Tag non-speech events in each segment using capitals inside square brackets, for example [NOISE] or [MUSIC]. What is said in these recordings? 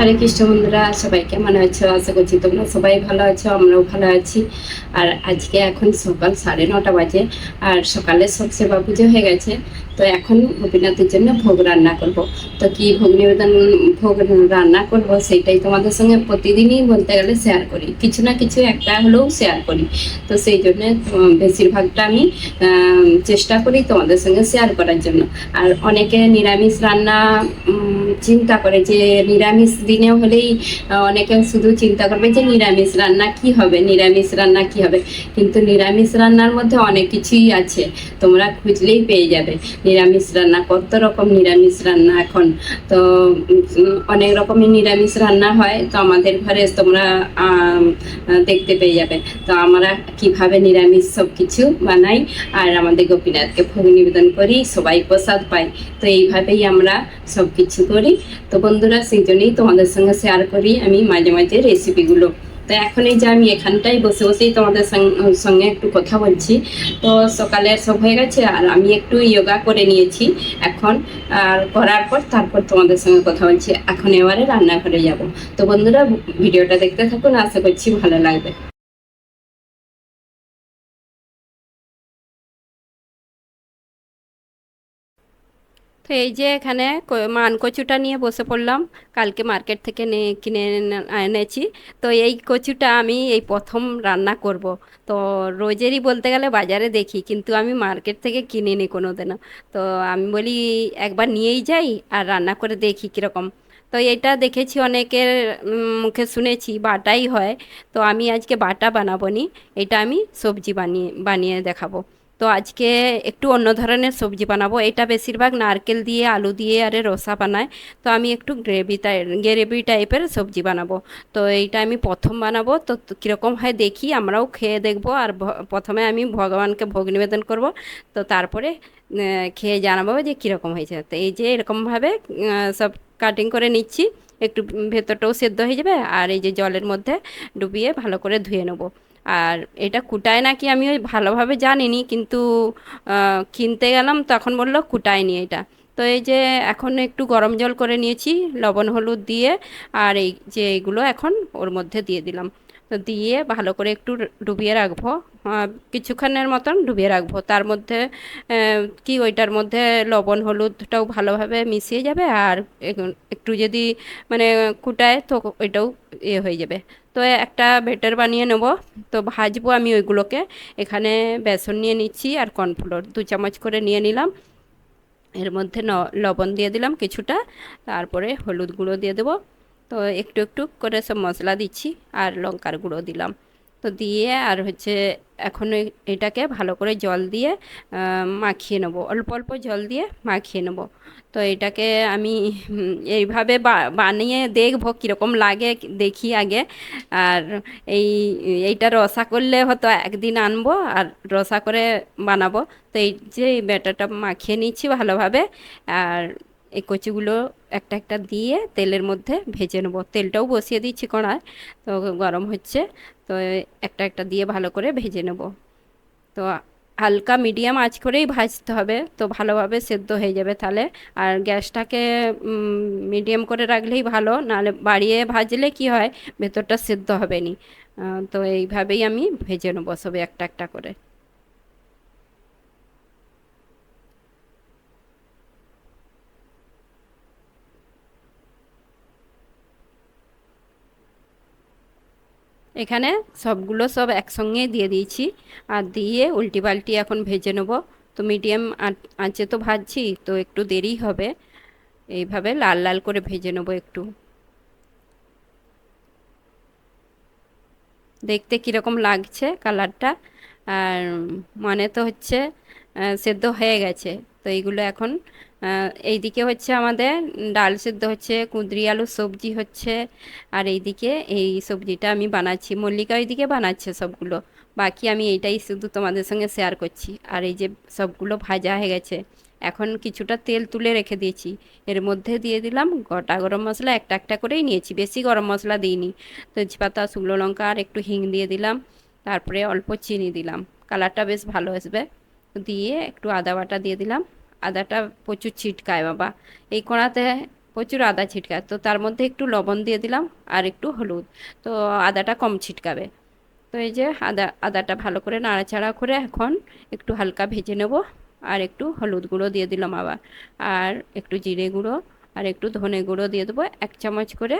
হরে কৃষ্ণ বন্ধুরা সবাই কেমন আছো আশা করছি তোমরা সবাই ভালো আছো, আমরাও ভালো আছি। আর আজকে এখন সকাল সাড়ে নটা বাজে, আর সকালে সব সেবা পুজো হয়ে গেছে। তো এখন গোপীনাথের জন্য ভোগ রান্না করব। তো কি ভোগ নিবেদন, ভোগ রান্না করব সেটাই তোমাদের সঙ্গে প্রতিদিনই বলতে গেলে শেয়ার করি। কিছু না কিছু একটা হলেও শেয়ার করি। তো সেই জন্য বেশিরভাগটা আমি চেষ্টা করি তোমাদের সঙ্গে শেয়ার করার জন্য। আর অনেকে নিরামিষ রান্না চিন্তা করে যে নিরামিষ দিনে হলেই অনেকে শুধু চিন্তা করবে যে নিরামিষ রান্না কি হবে, নিরামিষ রান্না কি হবে। কিন্তু নিরামিষ রান্নার মধ্যে অনেক কিছুই আছে, তোমরা খুঁজলেই পেয়ে যাবে। নিরামিষ রান্না, কত রকম নিরামিষ রান্না এখন? তো অনেক রকমের নিরামিষ রান্না হয়, তো আমাদের ঘরে তোমরা দেখতে পেয়ে যাবে। তো আমরা কীভাবে নিরামিষ সব কিছু বানাই, আর আমাদের গোপীনাথকে ভোগ নিবেদন করি, সবাই প্রসাদ পাই তো এইভাবেই আমরা সব কিছু করি। তো বন্ধুরা, সেই জন্যই তোমাদের সঙ্গে শেয়ার করি আমি মাঝে মাঝে রেসিপিগুলো তো এখন এই যে আমি এখানটাই বসে বসেই তোমাদের সঙ্গ- একটু কথা বলছি। তো সকালে সব হয়ে গেছে আর আমি একটু যোগা করে নিয়েছি এখন। আর করার পর তারপর তোমাদের সঙ্গে কথা বলছি। এখন এবারে রান্না রান্নাঘরে যাব। তো বন্ধুরা, ভিডিওটা দেখতে থাকুন, আশা করছি ভালো লাগবে। তো এই যে এখানে মান কচুটা নিয়ে বসে পড়লাম। কালকে মার্কেট থেকে কিনে এনে- এনেছি। তো এই কচুটা আমি এই প্রথম রান্না করব। তো রোজেরই বলতে গেলে বাজারে দেখি, কিন্তু আমি মার্কেট থেকে কিনিনি কোনো দিনও তো আমি বলি, একবার নিয়েই যাই আর রান্না করে দেখি কীরকম। তো এটা দেখেছি অনেকের মুখে শুনেছি, বাটাই হয়। তো আমি আজকে বাটা বানাবো নি। এটা আমি সবজি বানিয়ে বানিয়ে দেখাবো। তো আজকে একটু অন্য ধরনের সবজি বানাবো। এটা বেশিরভাগ নারকেল দিয়ে, আলু দিয়ে আরে রসা বানায়। তো আমি একটু গ্রেভি গ্রেভি টাইপের সবজি বানাবো। তো এইটা আমি প্রথম বানাবো। তো কীরকম হয় দেখি, আমরাও খেয়ে দেখব। আর প্রথমে আমি ভগবানকে ভোগ নিবেদন করব। তো তারপরে খেয়ে জানাব যে কীরকম হয়েছে। তো এই যে এরকমভাবে সব কাটিং করে নিচ্ছি। একটু ভেতরটাও সেদ্ধ হয়ে যাবে। আর এই যে জলের মধ্যে ডুবিয়ে ভালো করে ধুয়ে নেব। আর এটা কুটায় নাকি আমি ওই ভালোভাবে জানিনি, কিন্তু কিনতে গেলাম তখন বলল কুটায়নি এটা। তো এই যে এখন একটু গরম জল করে নিয়েছি, লবণ হলুদ দিয়ে, আর এই যে এইগুলো এখন ওর মধ্যে দিয়ে দিলাম। দিয়ে ভালো করে একটু ডুবিয়ে রাখব। কিছুক্ষণের মতন ডুবিয়ে রাখব। তার মধ্যে কি ওইটার মধ্যে লবণ, হলুদটাও ভালোভাবে মিশিয়ে যাবে আর একটু যদি মানে কুটায় তো ওইটাও ইয়ে হয়ে যাবে। তো একটা বেটার বানিয়ে নেব। তো ভাজবো আমি ওইগুলোকে। এখানে বেসন নিয়ে নিচ্ছি আর কর্নফ্লোর। দু চামচ করে নিয়ে নিলাম। এর মধ্যে লবণ দিয়ে দিলাম কিছুটা। তারপরে হলুদ গুঁড়ো দিয়ে দেবো। তো একটু একটু করে সব মশলা দিচ্ছি আর লঙ্কার গুঁড়ো দিলাম। তো দিয়ে আর হচ্ছে এখন এটাকে ভালো করে জল দিয়ে মাখিয়ে নেব। অল্প অল্প জল দিয়ে মাখিয়ে নেব। তো এটাকে আমি এইভাবে বানিয়ে দেখব কীরকম লাগে দেখি আগে। আর এই, এইটা রসা করলে হয়তো একদিন আনব আর রসা করে বানাবো। তো এই যে ব্যাটারটা মাখিয়ে নিচ্ছি ভালোভাবে। আর এই কচিগুলো একটা একটা দিয়ে তেলের মধ্যে ভেজে নেব। তেলটাও বসিয়ে দিচ্ছি কড়ায়, তো গরম হচ্ছে, তো একটা একটা দিয়ে ভালো করে ভেজে নেব। তো হালকা মিডিয়াম আঁচ করেই ভাজতে হবে, তো ভালোভাবে সেদ্ধ হয়ে যাবে তাহলে। আর গ্যাসটাকে মিডিয়াম করে রাখলেই ভালো, নাহলে বাড়িয়ে ভাজলে কি হয়, ভেতরটা সেদ্ধ হবে নি। তো এইভাবেই আমি ভেজে নেব সবে একটা একটা করে। এখানে সবগুলো সব একসঙ্গে দিয়ে দিয়েছি। আর দিয়ে উল্টি পাল্টি এখন ভেজে নেব। তো মিডিয়াম আঁচে তো ভাজছি, তো একটু দেরি হবে। এইভাবে লাল লাল করে ভেজে নেব একটু। দেখতে কীরকম লাগছে কালারটা? আর মানে তো হচ্ছে সেদ্ধ হয়ে গেছে। তো এইগুলো এখন এইদিকে হচ্ছে আমাদের ডাল সেদ্ধ হচ্ছে, কুঁদরি আলুর সবজি হচ্ছে, আর এইদিকে এই সবজিটা আমি বানাচ্ছি, মল্লিকা ওইদিকে বানাচ্ছে সবগুলো। বাকি আমি এইটাই শুধু তোমাদের সঙ্গে শেয়ার করছি। আর এই যে সবগুলো ভাজা হয়ে গেছে, এখন কিছুটা তেল তুলে রেখে দিয়েছি। এর মধ্যে দিয়ে দিলাম গোটা গরম মশলা একটা একটা করেই নিয়েছি, বেশি গরম মশলা দিইনি। তেজপাতা, শুকনো লঙ্কা আর একটু হিং দিয়ে দিলাম, তারপরে অল্প চিনি দিলাম। কালারটা বেশ ভালো আসবে। দিয়ে একটু আদা বাটা দিয়ে দিলাম। আদাটা প্রচুর ছিটকায় বাবা। এই কোণাতে প্রচুর আদা ছিটকায়। তো তার মধ্যে একটু লবণ দিয়ে দিলাম আর একটু হলুদ। তো আদাটা কম ছিটকাবে। তো এই যে আদা, আদাটা ভালো করে নাড়াচাড়া করে এখন একটু হালকা ভেজে নেব আর একটু হলুদ গুঁড়ো দিয়ে দিলাম আবার। আর একটু জিরে গুঁড়ো আর একটু ধনে গুঁড়ো দিয়ে দেবো। এক চামচ করে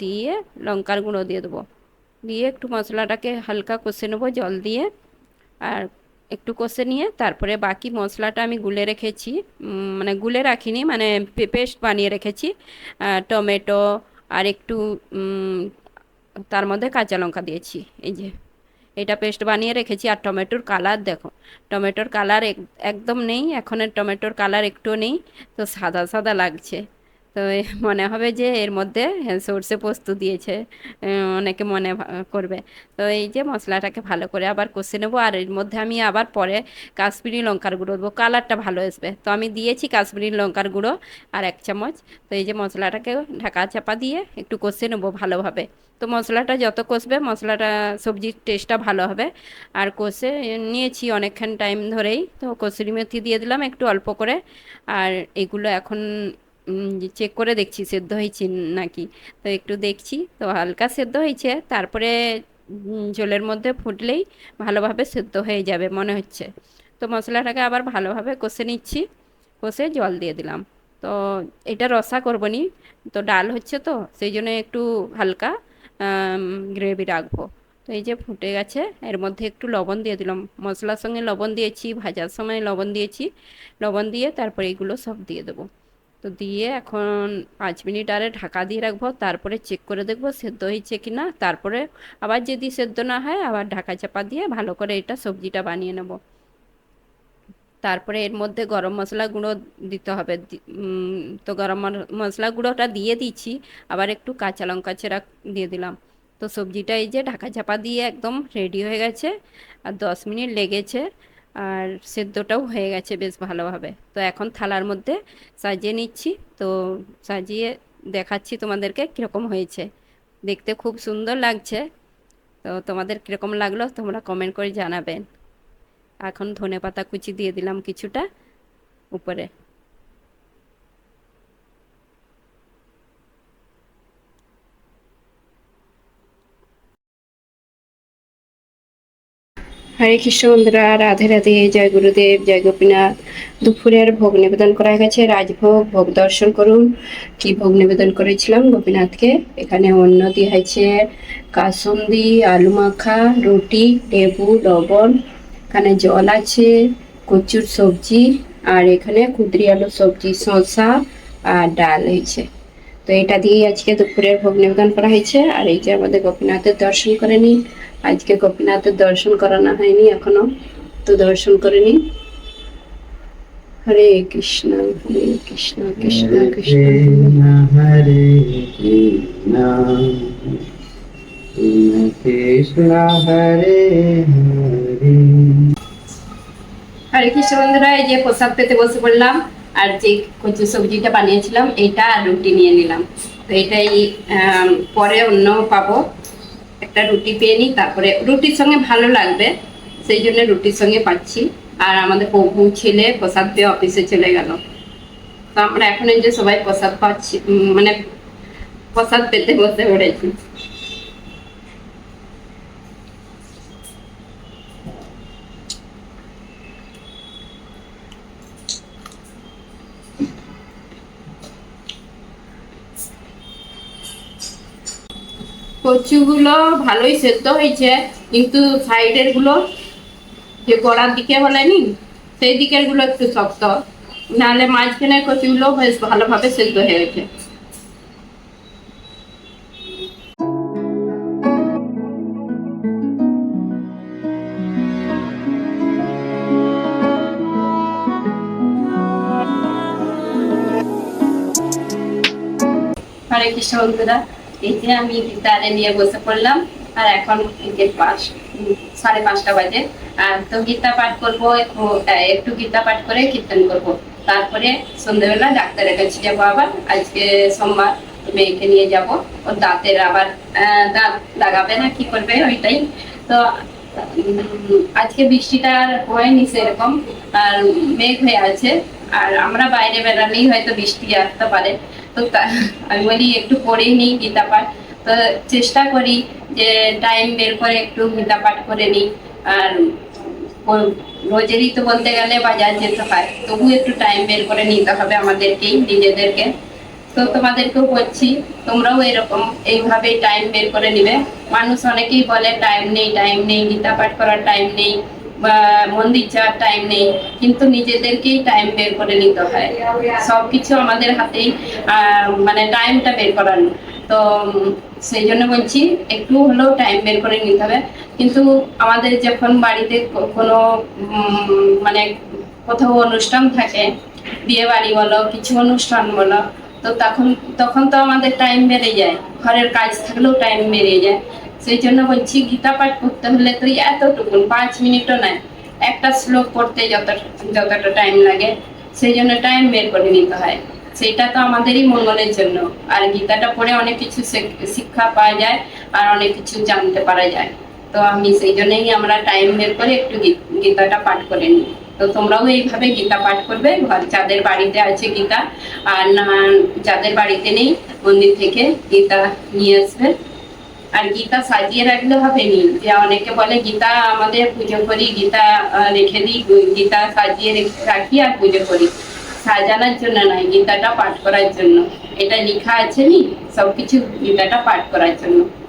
দিয়ে লঙ্কার গুঁড়ো দিয়ে দেবো। দিয়ে একটু মশলাটাকে হালকা কষে নেব জল দিয়ে। আর একটু কষে নিয়ে, তারপরে বাকি মশলাটা আমি গুলে রেখেছি। মানে গুলে রাখিনি মানে পেস্ট বানিয়ে রেখেছি। টমেটো আর একটু তার মধ্যে কাঁচা লঙ্কা দিয়েছি। এই যে, এটা পেস্ট বানিয়ে রেখেছি। আর টমেটোর কালার দেখো, টমেটোর কালার একদম নেই এখনের টমেটোর কালার একটু নেই। তো সাদা সাদা লাগছে। তো [LAUGHS] মনে হবে যে এর মধ্যে সর্ষে পোস্ত দিয়েছে অনেকে মনে করবে। তো এই যে মশলাটাকে ভালো করে আবার কষে নেব, আর এর মধ্যে আমি আবার পরে কাশ্মীরি লঙ্কার গুঁড়ো দেবো। কালারটা ভালো আসবে। তো আমি দিয়েছি কাশ্মীরি লঙ্কার গুঁড়ো আর এক চামচ। তো এই যে মশলাটাকে ঢাকা চাপা দিয়ে একটু কষে নেব ভালোভাবে। তো মশলাটা যত কষবে, মশলাটা, সবজির টেস্টটা ভালো হবে। আর কষে নিয়েছি অনেকক্ষণ টাইম ধরেই। তো কসুরি মেথি দিয়ে দিলাম একটু অল্প করে। আর এগুলো এখন চেক করে দেখছি, সেদ্ধ হয়েছে নাকি? তো একটু দেখছি, তো হালকা সেদ্ধ হয়েছে, তারপরে জলের মধ্যে ফুটলেই ভালোভাবে সেদ্ধ হয়ে যাবে মনে হচ্ছে। তো মশলাটাকে আবার ভালোভাবে কষে নিচ্ছি, কষে জল দিয়ে দিলাম। তো এটা রসা করব নি, তো ডাল হচ্ছে তো, সেই জন্য একটু হালকা গ্রেভি রাখব। তো এই যে ফুটে গেছে, এর মধ্যে একটু লবণ দিয়ে দিলাম। মশলার সঙ্গে লবণ দিয়েছি, ভাজার সময় লবণ দিয়েছি, লবণ দিয়ে তারপরে এগুলো সব দিয়ে দেবো। তো দিয়ে এখন পাঁচ মিনিট আরে ঢাকা দিয়ে রাখব, তারপরে চেক করে দেখব সেদ্ধ হয়েছে কি না তারপরে আবার যদি সেদ্ধ না হয়, আবার ঢাকা চাপা দিয়ে ভালো করে এটা সবজিটা বানিয়ে নেব। তারপরে এর মধ্যে গরম মশলা গুঁড়ো দিতে হবে। তো গরম মশলা গুঁড়োটা দিয়ে দিচ্ছি, আবার একটু কাঁচা লঙ্কা চেরা দিয়ে দিলাম। তো সবজিটা এই যে ঢাকা চাপা দিয়ে একদম রেডি হয়ে গেছে, আর দশ মিনিট লেগেছে। আর সেদ্ধটাও হয়ে গেছে বেশ ভালোভাবে। তো এখন থালার মধ্যে সাজিয়ে নিচ্ছি। তো সাজিয়ে দেখাচ্ছি তোমাদেরকে কীরকম হয়েছে। দেখতে খুব সুন্দর লাগছে। তো তোমাদের কীরকম লাগল তোমরা কমেন্ট করে জানাবেন। এখন ধনে পাতা কুচি দিয়ে দিলাম কিছুটা উপরে। হরে কৃষ্ণ বন্ধুরা রাধে রাধে, জয় গুরুদেব, জয় গোপীনাথ। দুপুরের ভোগ নিবেদন করা গেছে, রাজভোগ, ভোগ দর্শন করুন। কি ভোগ নিবেদন করেছিলাম গোপীনাথকে? এখানে অন্ন দিয়ে হয়েছে কাসুন্দি, আলু মাখা, রুটি, লেবু, লবণ। এখানে জল আছে, কচুর সবজি, আর এখানে কুদরি আলু সবজি, শসা আর ডাল হয়েছে। তো এটা দিয়েই আজকে দুপুরের ভোগ নিবেদন করা হয়েছে, আর এই যে আমাদের গোপীনাথের দর্শন করে নিন। আজকে গোপীনাথের দর্শন করানো হয়নি এখনও তো দর্শন করে নিন হরে কৃষ্ণ হরে কৃষ্ণ কৃষ্ণ কৃষ্ণ। হরে কৃষ্ণ। কৃষ্ণ হরে হরে। হরে কৃষ্ণ বন্ধুরা এই যে প্রসাদ পেতে বসে পড়লাম আর যে কচু সবজিটা বানিয়েছিলাম এইটা আর রুটি নিয়ে নিলাম। তো এটাই পরে অন্য পাবো। একটা রুটি পেয়ে নিই, তারপরে রুটির সঙ্গে ভালো লাগবে, সেই জন্য রুটির সঙ্গে পাচ্ছি। আর আমাদের প্রভু ছেলে প্রসাদ পেয়ে অফিসে চলে গেল। তো আমরা এখন যে সবাই প্রসাদ পাচ্ছি মানে প্রসাদ পেতে বসে পড়েছি। কচুগুলো ভালোই সেদ্ধ হয়েছে, কিন্তু সাইডেরগুলো যে গোড়ার দিকে বলেনি, সেই দিকেরগুলো একটু শক্ত। নাহলে মাঝখানের কচুগুলো বেশ ভালোভাবে সেদ্ধ হয়ে গেছে হরে কৃষ্ণ বন্ধুরা আমি গিটারে নিয়ে বসে পড়লাম, আর এখন সাড়ে পাঁচটা বাজে। আর তো গীতা পাঠ করব, একটু গীতা পাঠ করে কীর্তন করব। তারপরে সন্ধ্যেবেলা ডাক্তারের কাছে যাব আবার, আজকে সোমবার মেয়েকে নিয়ে যাব। ওর দাঁতের আবার দাঁত লাগাবে না, কি করবে ওইটাই। তো আজকে বৃষ্টিটা আর হয়নি সেরকম, আর মেঘ হয়ে আছে। আর আমরা বাইরে বেরালেই হয়তো বৃষ্টি আসতে পারে। তো আমি বলি, একটু পড়েই নিই গীতা পাঠ। তো চেষ্টা করি যে টাইম বের করে একটু গীতা পাঠ করে নিই। আর রোজেরই তো বলতে গেলে বাজার যেতে হয়, তবু একটু টাইম বের করে নিতে হবে আমাদেরকেই, নিজেদেরকে। তো তোমাদেরকেও বলছি, তোমরাও এরকম এইভাবে টাইম বের করে নিবে। মানুষ অনেকেই বলে টাইম নেই টাইম নেই, গীতা পাঠ করার টাইম নেই। মন্দির যাওয়ার টাইম নেই, কিন্তু নিজেদেরকেই টাইম বের করে নিতে হয়। সব কিছু আমাদের হাতেই মানে টাইমটা বের করানো। তো সেই জন্য বলছি, একটু হলেও টাইম বের করে নিতে হবে। কিন্তু আমাদের যখন বাড়িতে কোনো মানে কোথাও অনুষ্ঠান থাকে বিয়ে বাড়ি বলো, কিছু অনুষ্ঠান বলো, তো তখন তখন তো আমাদের টাইম বেড়ে যায়। ঘরের কাজ থাকলেও টাইম বেড়ে যায়। সেই জন্য বলছি, গীতা পাঠ করতে হলে তো এতটুকু পাঁচ মিনিটও নয় একটা শ্লোক পড়তে যত, যতটা টাইম লাগে, সেই জন্য টাইম বের করে নিতে হয়। সেটা তো আমাদেরই মঙ্গলের জন্য। আর গীতাটা পড়ে অনেক কিছু শিক্ষা পাওয়া যায় আর অনেক কিছু জানতে পারা যায়। তো আমি সেই জন্যই আমরা টাইম বের করে একটু গীতাটা পাঠ করে নিই। তো তোমরাও এইভাবে গীতা পাঠ করবে যাদের বাড়িতে আছে গীতা, আর না, যাদের বাড়িতে নেই, মন্দির থেকে গীতা নিয়ে আসবে। আর গীতা সাজিয়ে রাখলে হবে নি? যে অনেকে বলে, গীতা আমাদের পুজো করি, গীতা রেখে দিই গীতা সাজিয়ে রেখে- আর পুজো করি। সাজানোর জন্য নয়, গীতাটা পাঠ করার জন্য। এটা লেখা আছে নি? সবকিছু গীতাটা পাঠ করার জন্য।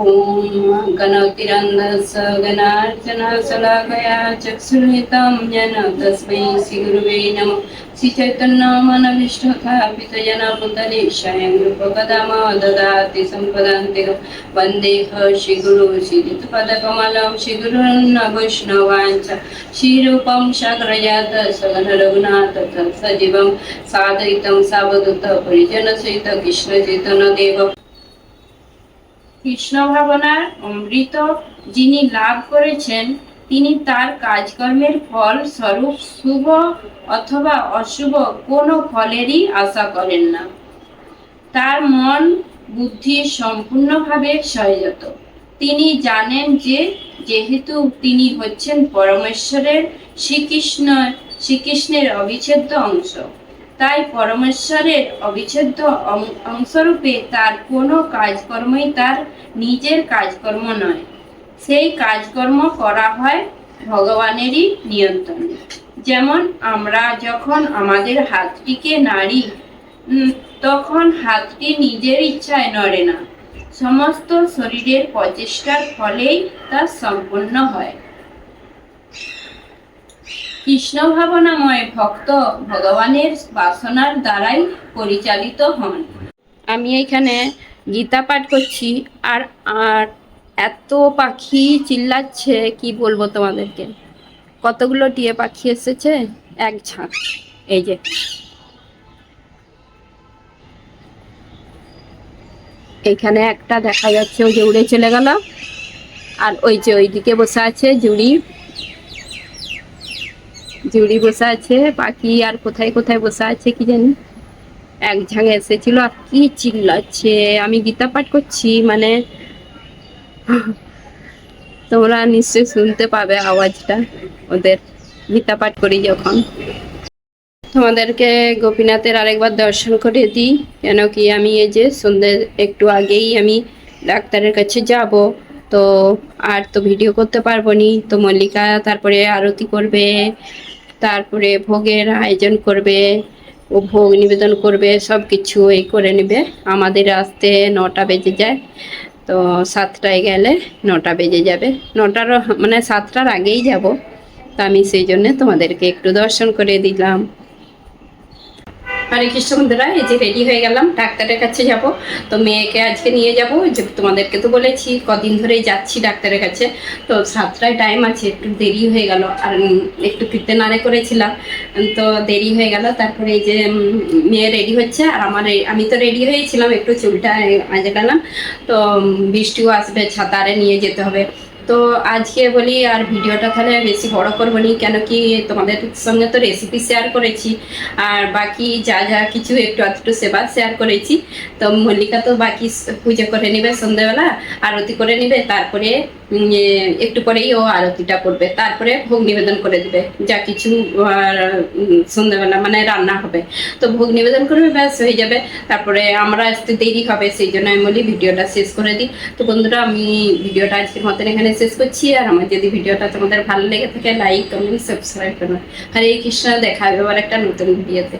ॐ गणतिरन्धस गणार्चन शलाकया चक्षुर्हितं येन तस्मै श्रीगुरुवे नमः श्रीचैतन्यमनविष्टखापितजन पुतले स्वयं रूपकदम ददाति सम्पदान्ते वन्देह श्रीगुरु श्रीयुतपदकमलं श्रीगुरुन् वैष्णवाञ्च श्रीरूपं सग्रजात सगन रघुनाथ सजीवं सादयितं सावधूत परिजनसहित कृष्णचैतन्यदेव কৃষ্ণ ভাবনার অমৃত যিনি লাভ করেছেন, তিনি তার কাজকর্মের ফল স্বরূপ শুভ অথবা অশুভ কোনো ফলেরই আশা করেন না। তার মন বুদ্ধি সম্পূর্ণভাবে সংযত তিনি জানেন যে, যেহেতু তিনি হচ্ছেন পরমেশ্বরের শ্রীকৃষ্ণ, শ্রীকৃষ্ণের অবিচ্ছেদ্য অংশ। তাই পরমেশ্বরের অবিচ্ছেদ্য অংশরূপে তার কোনো কাজকর্মই তার নিজের কাজকর্ম নয়। সেই কাজকর্ম করা হয় ভগবানেরই নিয়ন্ত্রণে। যেমন আমরা যখন আমাদের হাতটিকে নাড়ি তখন হাতটি নিজের ইচ্ছায় নড়ে না। সমস্ত শরীরের প্রচেষ্টার ফলেই তা সম্পন্ন হয়। কৃষ্ণ ভাবনাময় ভক্ত ভগবানের বাসনার দ্বারাই পরিচালিত হন। আমি এখানে গীতা পাঠ করছি আর আর এত পাখি চিল্লাচ্ছে, কি বলব তোমাদেরকে? কতগুলো টিয়ে পাখি এসেছে? এক ঝাঁক। এই যে। এখানে একটা দেখা যাচ্ছে, ওই যে উড়ে চলে গেল। আর ওই যে ওইদিকে বসে আছে জুড়ি। জুড়ি বসে আছে, বাকি আর কোথায় কোথায় বসে আছে কি জানি। এক ঝাঁকে এসেছিল আর কি চিল্লাচ্ছে, আমি গীতা পাঠ করছি মানে তোমরা নিশ্চয়ই শুনতে পাবে আওয়াজটা ওদের, গীতা পাঠ করি যখন। তোমাদেরকে গোপীনাথের আরেকবার দর্শন করে দিই, কেন কি আমি এই যে সন্ধ্যে একটু আগেই আমি ডাক্তারের কাছে যাব, তো আর তো ভিডিও করতে পারব নি, তো মল্লিকা তারপরে আরতি করবে তারপরে ভোগের আয়োজন করবে, ও ভোগ নিবেদন করবে সব কিছু এই করে নেবে। আমাদের আসতে নটা বেজে যায়, তো সাতটায় গেলে নটা বেজে যাবে। নটার মানে সাতটার আগেই যাব। তো আমি সেই জন্যে তোমাদেরকে একটু দর্শন করে দিলাম। হরে কৃষ্ণ বন্ধুরা, এই যে রেডি হয়ে গেলাম, ডাক্তারের কাছে যাব। তো মেয়েকে আজকে নিয়ে যাব যে তোমাদেরকে তো বলেছি, কদিন ধরেই যাচ্ছি ডাক্তারের কাছে। তো সাতটায় টাইম আছে, একটু দেরি হয়ে গেল, আর একটু ফিরতে নাড়ে করেছিলাম। তো দেরি হয়ে গেল, তারপরে এই যে মেয়ে রেডি হচ্ছে, আর আমার আমি তো রেডি হয়েছিলাম, একটু চুলটা আজকালাম তো বৃষ্টিও আসবে, ছাতারে নিয়ে যেতে হবে। তো আজকে বলি আর ভিডিওটা তাহলে বেশি বড় করব নি, কেন কি তোমাদের সঙ্গে তো রেসিপি শেয়ার করেছি, আর বাকি যা যা কিছু একটু একটু সেবা শেয়ার করেছি। তো মল্লিকা তো বাকি পুজো করে নেবে সন্ধ্যেবেলা আরতি করে নিবে, তারপরে একটু পরেই ও আরতিটা করবে। তারপরে ভোগ নিবেদন করে দিবে। যা কিছু সন্ধ্যাবেলা মানে রান্না হবে। তো ভোগ নিবেদন করবে, ব্যাস, হয়ে যাবে। তারপরে আমরা আসতে দেরি হবে, সেই জন্য আমি বলি ভিডিওটা শেষ করে দিই। তো বন্ধুরা, আমি ভিডিওটা আজকের মতন এখানে শেষ করছি। আর আমার যদি ভিডিওটা তোমাদের ভালো লেগে থাকে লাইক কমেন্ট সাবস্ক্রাইব করবে হরে কৃষ্ণ, দেখা হবে আবার একটা নতুন ভিডিওতে।